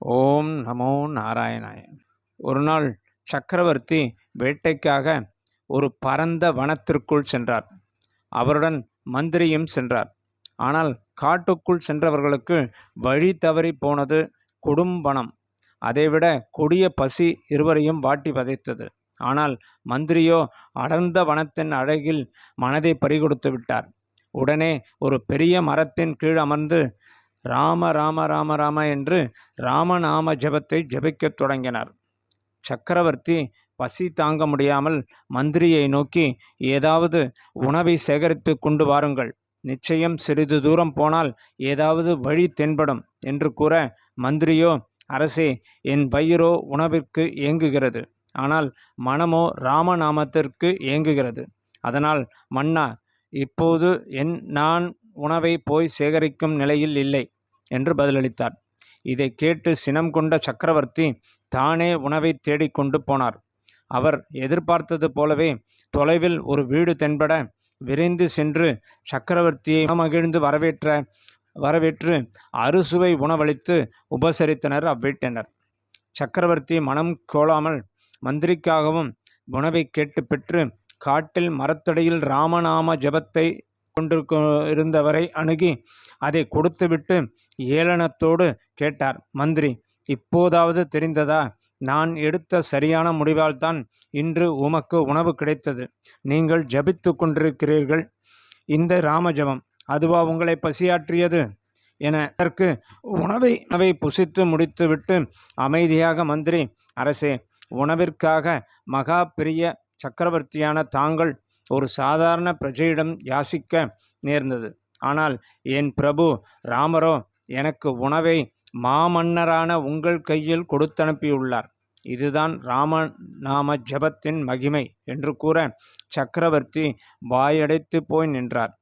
ஓம் நமோ நாராயணாய. ஒரு நாள் சக்கரவர்த்தி வேட்டைக்காக ஒரு பரந்த வனத்திற்குள் சென்றார். அவருடன் மந்திரியும் சென்றார். ஆனால் காட்டுக்குள் சென்றவர்களுக்கு வழி தவறி போனது குடும்பனம் அதைவிட கொடிய பசி இருவரையும் வாட்டி வதைத்தது. ஆனால் மந்திரியோ அடர்ந்த வனத்தின் அழகில் மனதை பறிகொடுத்து விட்டார். உடனே ஒரு பெரிய மரத்தின் கீழ் அமர்ந்து ராம ராம ராம ராம என்று ராமநாம ஜெபத்தை ஜெபிக்கத் தொடங்கினார். சக்கரவர்த்தி பசி தாங்க முடியாமல் மந்திரியை நோக்கி ஏதாவது உணவை சேகரித்து கொண்டு வாருங்கள். நிச்சயம் சிறிது தூரம் போனால் ஏதாவது வழி தென்படும் என்று கூற மந்திரியோ அரசே என் பயிரோ உணவிற்கு ஏங்குகிறது. ஆனால் மனமோ ராமநாமத்திற்கு ஏங்குகிறது. அதனால் மன்னா இப்போது என் நான் உணவை போய் சேகரிக்கும் நிலையில் இல்லை என்று பதிலளித்தார். இதை கேட்டு சினம் கொண்ட சக்கரவர்த்தி தானே உணவை தேடிக்கொண்டு போனார். அவர் எதிர்பார்த்தது போலவே தொலைவில் ஒரு வீடு தென்பட விரைந்து சென்று சக்கரவர்த்தியை மகிழ்ந்து வரவேற்ற வரவேற்று அறுசுவை உணவளித்து உபசரித்தனர் அவ்வீட்டினர். சக்கரவர்த்தி மனம் கோலாமல் மந்திரிக்காகவும் உணவை கேட்டு பெற்று காட்டில் மரத்தடியில் ராமநாம ஜபத்தை கொண்டிருக்க இருந்தவரை அணுகி அதை கொடுத்துவிட்டு ஏளனத்தோடு கேட்டார் மந்திரி இப்போதாவது தெரிந்ததா? நான் எடுத்த சரியான முடிவால்தான் இன்று உமக்கு உணவு கிடைத்தது. நீங்கள் ஜபித்து கொண்டிருக்கிறீர்கள். இந்த ராமஜபம் அதுவா உங்களை பசியாற்றியது? என அதற்கு உணவை உணவை புசித்து முடித்துவிட்டு அமைதியாக மந்திரி அரசே உணவிற்காக மகா பெரிய சக்கரவர்த்தியான தாங்கள் ஒரு சாதாரண பிரஜையிடம் யாசிக்க நேர்ந்தது. ஆனால் என் பிரபு ராமரோ எனக்கு உணவை மாமன்னரான உங்கள் கையில் கொடுத்தனுப்பியுள்ளார். இதுதான் ராம நாம ஜபத்தின் மகிமை என்று கூற சக்கரவர்த்தி வாயடைத்து போய் நின்றார்.